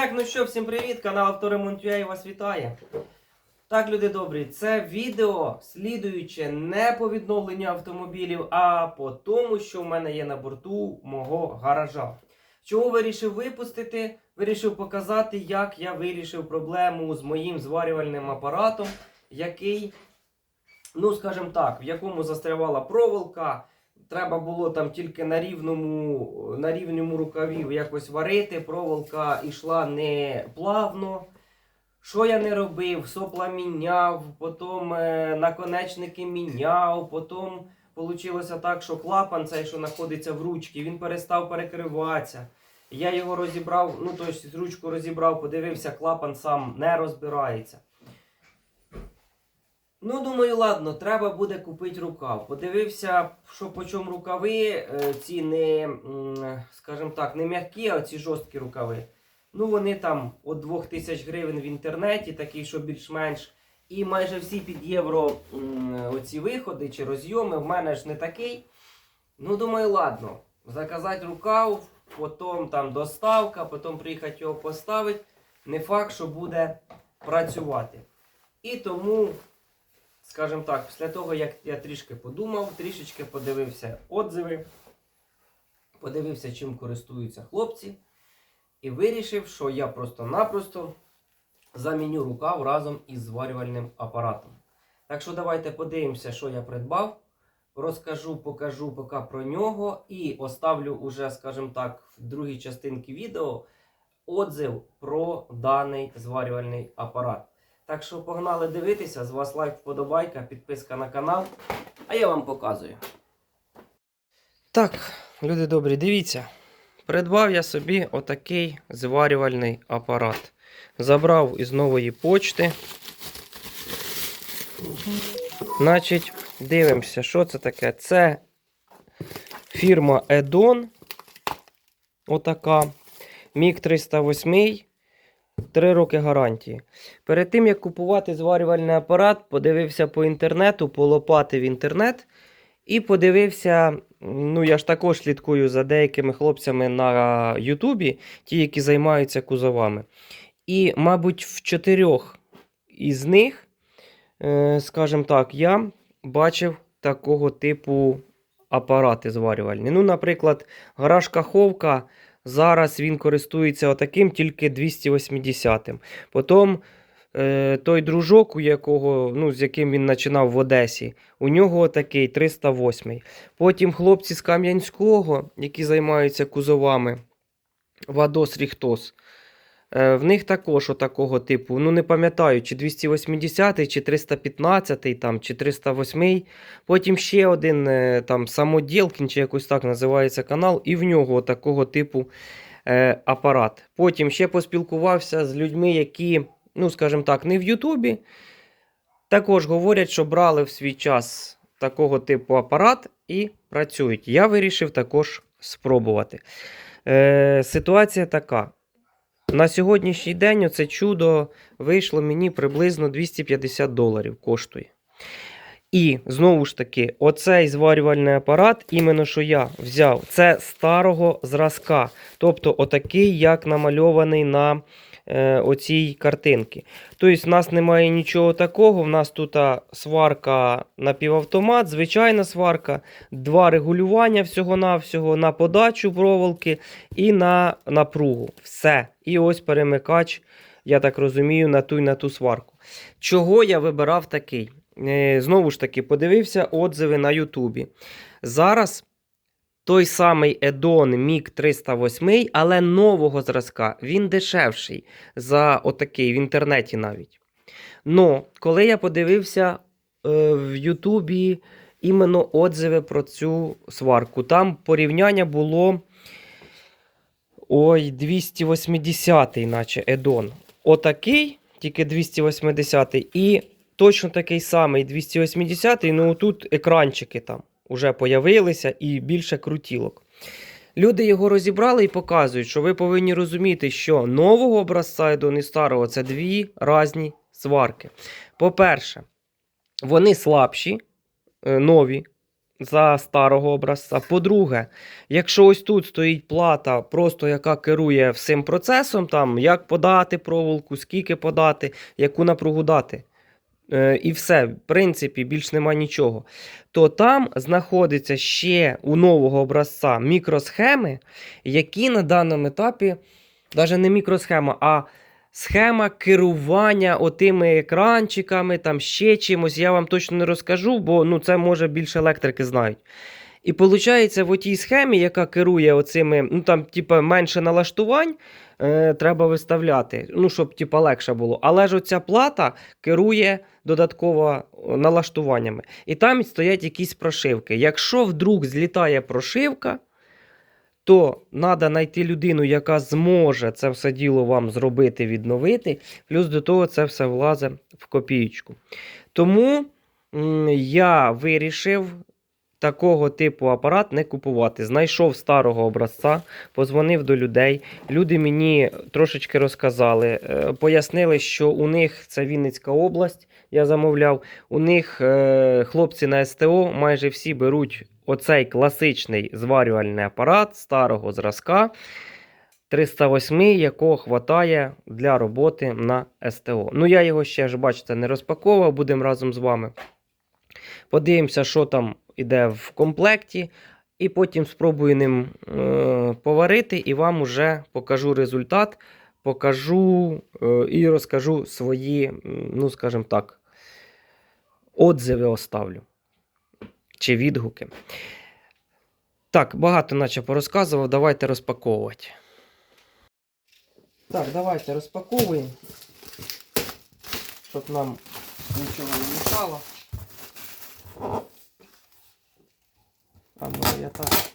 Так, ну що, всім привіт, канал Авторемонт.ua вас вітає. Так, люди добрі, це відео слідуюче не по відновленню автомобілів, а по тому, що в мене є на борту мого гаража. Чого вирішив випустити? Вирішив показати, як я вирішив проблему з моїм зварювальним апаратом, який, ну скажімо так, в якому застрявала проволока. Треба було там тільки на рівному, на рівному рукаві якось варити. Проволока йшла не плавно. Що я не робив? Сопла міняв, потім е, наконечники міняв, потім вийшло так, що клапан цей, що знаходиться в ручці, він перестав перекриватися. Я його розібрав, ну тобто ручку розібрав, подивився, клапан сам не розбирається. Ну, думаю, ладно, треба буде купити рукав. Подивився, що по чому рукави, е, ці не, скажімо так, не м'які, а ці жорсткі рукави. Ну, вони там від 2000 гривень в інтернеті, такі, що більш-менш. І майже всі під євро оці виходи чи розйоми. В мене ж не такий. Ну, думаю, ладно, заказати рукав, потім там доставка, потім приїхати його поставити. Не факт, що буде працювати. І тому, скажімо так, після того, як я трішки подумав, трішечки подивився отзиви, подивився, чим користуються хлопці. І вирішив, що я просто-напросто заміню рукав разом із зварювальним апаратом. Так що давайте подивимося, що я придбав. Розкажу, покажу поки про нього і оставлю уже, скажімо так, в другій частинці відео отзив про даний зварювальний апарат. Так що погнали дивитися, з вас лайк, вподобайка, підписка на канал, а я вам показую. Так, люди добрі, дивіться. Придбав я собі отакий зварювальний апарат. Забрав із нової почти. Значить, дивимося, що це таке. Це фірма Edon. Отака. Міг 308. 3 роки гарантії. Перед тим, як купувати зварювальний апарат, подивився по інтернету, полопатив інтернет. І подивився, ну я ж також слідкую за деякими хлопцями на Ютубі, ті, які займаються кузовами. І, мабуть, в чотирьох із них, е, скажімо так, я бачив такого типу апарати зварювальні. Ну, наприклад, гараж Каховка. Зараз він користується отаким, тільки 280-м. Потім е, той дружок, у якого, ну, з яким він починав в Одесі, у нього такий 308. Потім хлопці з Кам'янського, які займаються кузовами, Вадос Ріхтос. Е, В них також отакого типу, ну не пам'ятаю, чи 280, чи 315, там, чи 308. Потім ще один е, там самоділкін, чи якось так називається канал, і в нього такого типу е, апарат. Потім ще поспілкувався з людьми, які, ну скажімо так, не в Ютубі. Також говорять, що брали в свій час такого типу апарат і працюють. Я вирішив також спробувати. Е, ситуація така. На сьогоднішній день це чудо вийшло мені приблизно 250 доларів коштує. І знову ж таки, оцей зварювальний апарат, іменно що я взяв, це старого зразка. Тобто, отакий, як намальований на е, оцій картинці. Тобто, в нас немає нічого такого. В нас тут сварка напівавтомат, звичайна сварка, два регулювання всього-навсього на подачу проволоки і на напругу. Все. І ось перемикач, я так розумію, на ту і на ту сварку. Чого я вибирав такий? Е, Знову ж таки, подивився отзиви на Ютубі. Зараз той самий Edon MiG 308, але нового зразка, він дешевший за отакий в інтернеті навіть. Но коли я подивився е, в Ютубі іменно отзиви про цю сварку, там порівняння було. Ой, 280-й, наче Едон. Отакий, тільки 280-й, і точно такий самий 280-й, ну тут екранчики там вже появилися і більше крутілок. Люди його розібрали і показують, що ви повинні розуміти, що нового образця і старого це дві різні сварки. По-перше, вони слабші, е, нові за старого образця. По-друге, якщо ось тут стоїть плата, просто яка керує всім процесом, там як подати проволоку, скільки подати, яку напругу дати. Е, І все, в принципі, більш нема нічого. То там знаходиться ще у нового образця мікросхеми, які на даному етапі, навіть не мікросхема, а схема керування отими екранчиками, там ще чимось. Я вам точно не розкажу, бо ну, це може більше електрики знають. І виходить, в тій схемі, яка керує оцими, ну там, типа, менше налаштувань, е, треба виставляти, ну, щоб типа, легше було. Але ж оця плата керує додатково налаштуваннями. І там стоять якісь прошивки. Якщо вдруг злітає прошивка, то треба знайти людину, яка зможе це все діло вам зробити, відновити. Плюс до того це все влазить в копієчку. Тому я вирішив такого типу апарат не купувати. Знайшов старого образця, позвонив до людей. Люди мені трошечки розказали, е, пояснили, що у них це Вінницька область. Я замовляв. У них е, хлопці на СТО майже всі беруть оцей класичний зварювальний апарат старого зразка 308, якого хватає для роботи на СТО. Ну, я його ще ж, бачите, не розпаковував, будемо разом з вами. Подивимося, що там іде в комплекті, і потім спробую ним е, поварити і вам уже покажу результат, покажу е, і розкажу свої, ну, скажімо так, отзиви оставлю. Чи відгуки. Так, багато наче порозказував, давайте розпаковувати. Так, давайте розпаковуємо, щоб нам нічого не мішало. А ну я так.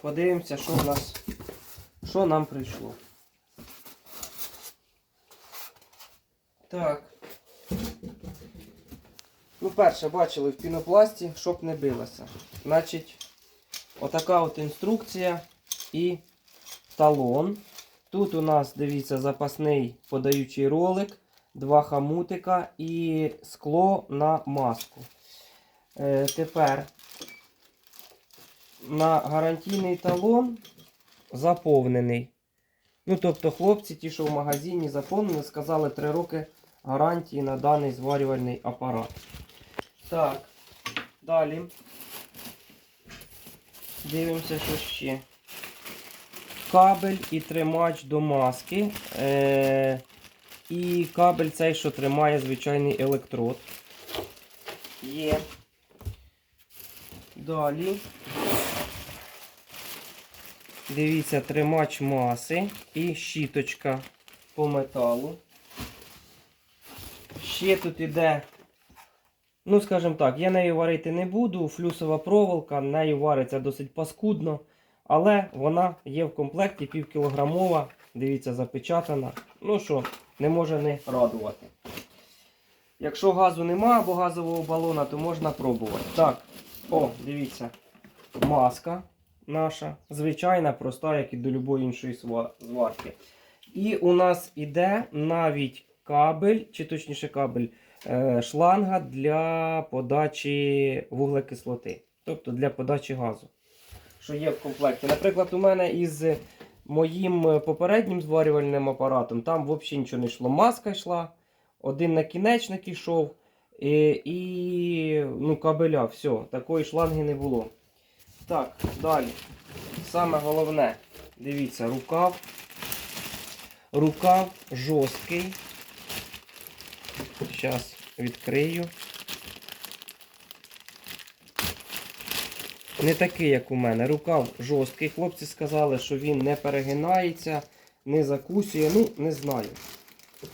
Подивимося, що в нас, що нам прийшло. Так. Ну, перше, бачили в пінопласті, щоб не билося. Значить, отака от інструкція і талон. Тут у нас, дивіться, запасний подаючий ролик, два хамутика і скло на маску. Е, тепер на гарантійний талон заповнений. Ну, тобто, хлопці, ті, що в магазині заповнені, сказали 3 роки гарантії на даний зварювальний апарат. Так, далі. Дивимося, що ще. Кабель і тримач до маски. Е- і кабель цей, що тримає звичайний електрод. Є. Далі. Дивіться, тримач маси і щіточка по металу. Ще тут іде, ну, скажімо так, я нею варити не буду. Флюсова проволока, нею вариться досить паскудно. Але вона є в комплекті півкілограмова. Дивіться, запечатана. Ну що, не може не радувати. Якщо газу нема або газового балона, то можна пробувати. Так, о, дивіться, маска наша. Звичайна, проста, як і до будь-якої іншої зварки. І у нас іде навіть кабель, чи точніше кабель, е, шланга для подачі вуглекислоти. Тобто для подачі газу. Що є в комплекті. Наприклад, у мене із моїм е, попереднім зварювальним апаратом там взагалі нічого не йшло. Маска йшла, один накінечник йшов. І, і ну, кабеля, все, такої шланги не було. Так, далі. Саме головне, дивіться, рукав. Рукав жорсткий. Зараз відкрию. Не такий, як у мене. Рукав жорсткий. Хлопці сказали, що він не перегинається, не закусує. Ну, не знаю.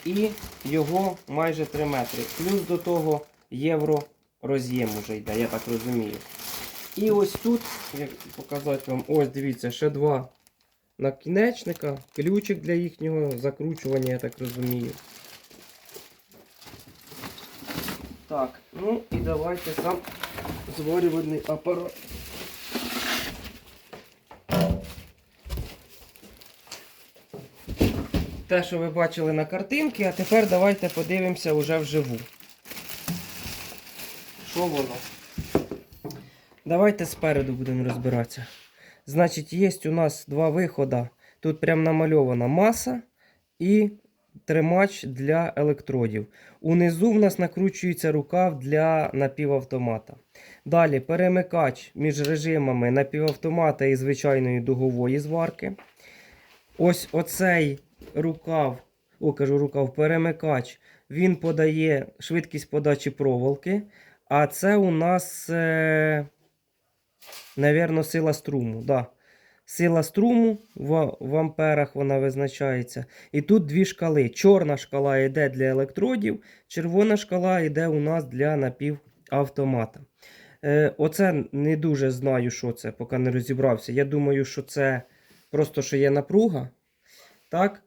І його майже 3 метри. Плюс до того євро роз'єм уже йде, я так розумію. І ось тут, як показати вам, ось дивіться, ще два накінечника, ключик для їхнього закручування, я так розумію. Так, ну і давайте сам зварювальний апарат. Те, що ви бачили на картинці, а тепер давайте подивимося вже вживу. Що воно? Давайте спереду будемо розбиратися. Значить, є у нас два виходи. Тут прям намальована маса і тримач для електродів. Унизу в нас накручується рукав для напівавтомата. Далі перемикач між режимами напівавтомата і звичайної дугової зварки. Ось оцей рукав, о, кажу рукав, перемикач, він подає швидкість подачі проволоки. А це у нас, е, навірно, сила струму. Да. Сила струму в, в амперах вона визначається. І тут дві шкали. Чорна шкала йде для електродів, червона шкала йде у нас для напівавтомата. Е, оце не дуже знаю, що це, поки не розібрався. Я думаю, що це просто що є напруга. Так?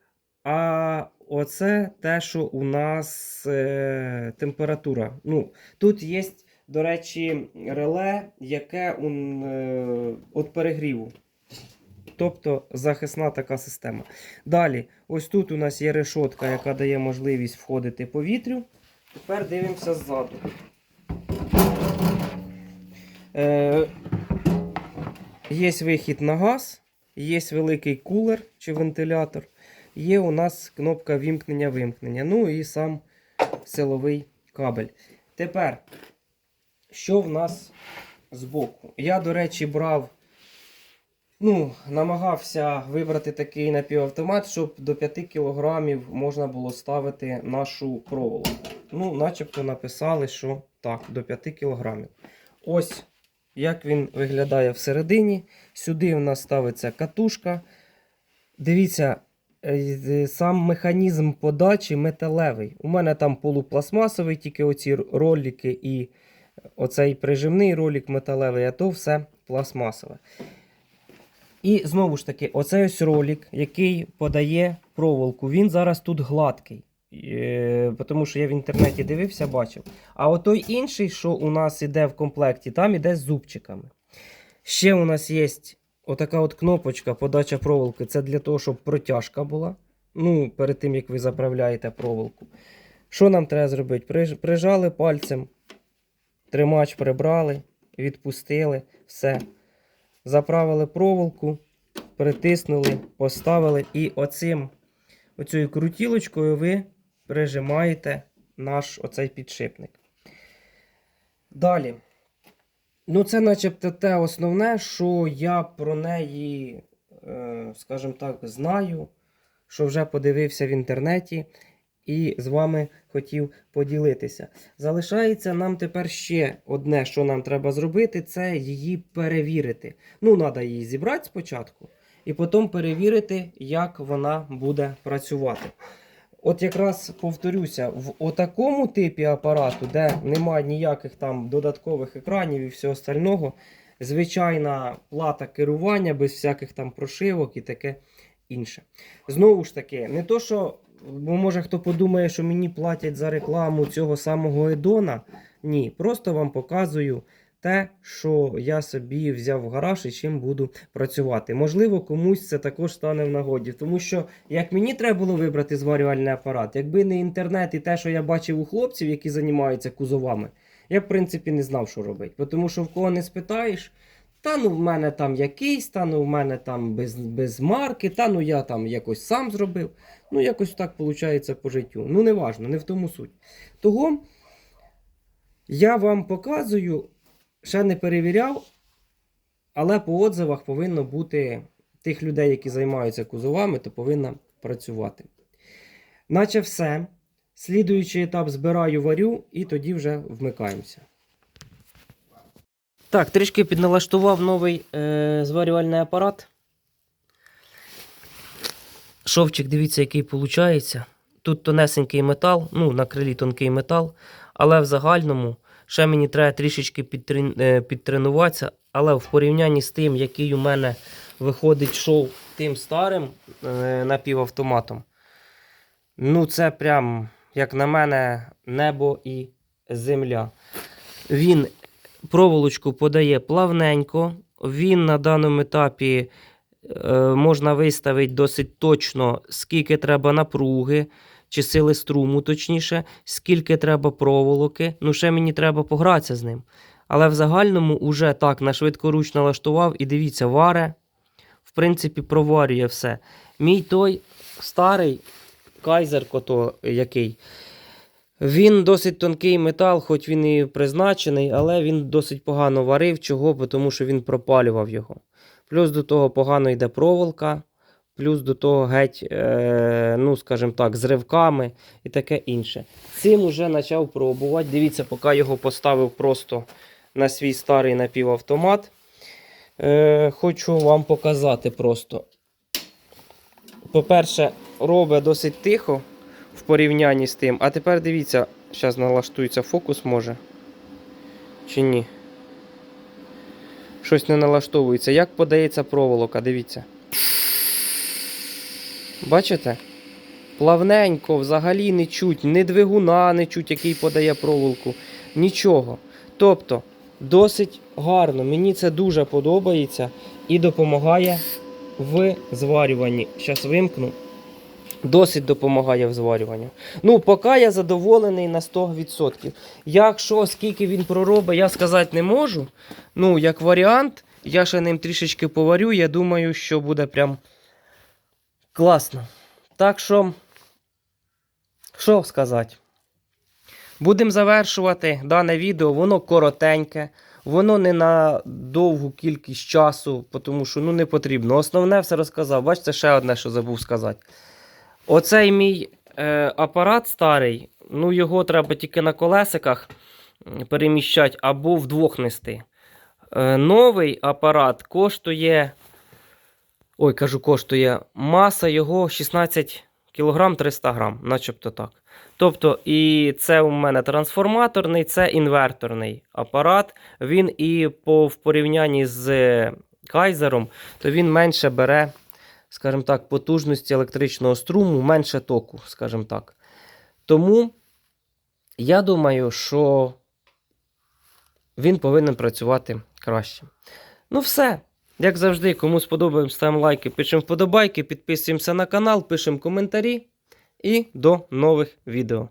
А оце те, що у нас е, температура. Ну, тут є, до речі, реле, яке ун, е, від перегріву. Тобто захисна така система. Далі, ось тут у нас є решотка, яка дає можливість входити повітрю. Тепер дивимося ззаду. Е, є вихід на газ, є великий кулер чи вентилятор. Є у нас кнопка вімкнення-вимкнення. Ну і сам силовий кабель. Тепер, що в нас збоку? Я, до речі, брав, ну, намагався вибрати такий напівавтомат, щоб до 5 кг можна було ставити нашу проволоку. Ну, начебто написали, що так, до 5 кг. Ось як він виглядає всередині. Сюди у нас ставиться катушка. Дивіться, сам механізм подачі металевий. У мене там полупластмасовий, тільки оці ролики і оцей прижимний ролик металевий, а то все пластмасове. І знову ж таки, оцей ось ролик, який подає проволоку, він зараз тут гладкий. Е, тому що я в інтернеті дивився, бачив. А отой інший, що у нас іде в комплекті, там іде з зубчиками. Ще у нас є отака от кнопочка подача проволоки. Це для того, щоб протяжка була. Ну, перед тим, як ви заправляєте проволоку. Що нам треба зробити? Прижали пальцем, тримач прибрали, відпустили, все. Заправили проволоку, притиснули, поставили і оцим, оцією крутілочкою ви прижимаєте наш оцей підшипник. Далі. Ну, це начебто те основне, що я про неї, е, скажімо так, знаю, що вже подивився в інтернеті і з вами хотів поділитися. Залишається нам тепер ще одне, що нам треба зробити, це її перевірити. Ну, треба її зібрати спочатку, і потім перевірити, як вона буде працювати. От якраз повторюся, в отакому типі апарату, де немає ніяких там додаткових екранів і всього остального, звичайна плата керування без всяких там прошивок і таке інше. Знову ж таки, не то, що, бо може хто подумає, що мені платять за рекламу цього самого Едона. Ні, просто вам показую те, що я собі взяв в гараж і чим буду працювати. Можливо, комусь це також стане в нагоді, тому що як мені треба було вибрати зварювальний апарат, якби не інтернет і те, що я бачив у хлопців, які займаються кузовами, я в принципі не знав, що робити. Тому що в кого не спитаєш. Та ну в мене там якийсь, та ну в мене там без, без марки, та ну я там якось сам зробив. Ну, якось так виходить по життю. Ну, не важно, не в тому суть. Того я вам показую, ще не перевіряв, але по отзивах повинно бути тих людей, які займаються кузовами, то повинна працювати. Наче все. Слідуючий етап збираю варю і тоді вже вмикаємося. Так, трішки підналаштував новий е, зварювальний апарат. Шовчик, дивіться, який виходить. Тут тонесенький метал, ну, на крилі тонкий метал, але в загальному ще мені треба трішечки е, підтренуватися. Але в порівнянні з тим, який у мене виходить шов тим старим е, напівавтоматом, ну це прям, як на мене, небо і земля. Він проволочку подає плавненько. Він на даному етапі е, можна виставити досить точно, скільки треба напруги, чи сили струму, точніше, скільки треба проволоки. Ну, ще мені треба погратися з ним. Але в загальному уже так на швидкоруч налаштував і дивіться, варе, в принципі, проварює все. Мій той старий кайзер, кото який. Він досить тонкий метал, хоч він і призначений, але він досить погано варив. Чого? Тому що він пропалював його. Плюс до того погано йде проволока, плюс до того геть, е, ну, скажімо так, з ривками і таке інше. Цим уже почав пробувати. Дивіться, поки його поставив просто на свій старий напівавтомат. Е, хочу вам показати просто. По-перше, робить досить тихо в порівнянні з тим. А тепер дивіться, зараз налаштується фокус може. Чи ні? Щось не налаштовується. Як подається проволока, дивіться. Бачите? Плавненько, взагалі не чуть, ні двигуна не чуть, який подає проволоку. Нічого. Тобто, досить гарно. Мені це дуже подобається і допомагає в зварюванні. Зараз вимкну. Досить допомагає в зварюванні. Ну, поки я задоволений на 100%. Якщо скільки він проробить, я сказати не можу. Ну, як варіант, я ще ним трішечки поварю. Я думаю, що буде прям класно. Так що, що сказати? Будемо завершувати дане відео. Воно коротеньке, воно не на довгу кількість часу, тому що ну, не потрібно. Основне все розказав. Бачите, ще одне, що забув сказати. Оцей мій е, апарат старий, ну його треба тільки на колесиках переміщати або вдвох нести. Е, новий апарат коштує. Ой, кажу, коштує маса його 16 кг 300 грам, начебто так. Тобто, і це у мене трансформаторний, це інверторний апарат. Він і по, в порівнянні з кайзером, то він менше бере, скажімо так, потужності електричного струму, менше току, скажімо так. Тому я думаю, що він повинен працювати краще. Ну, все. Як завжди, кому сподобаємо, ставимо лайки, пишемо вподобайки, підписуємося на канал, пишемо коментарі і до нових відео.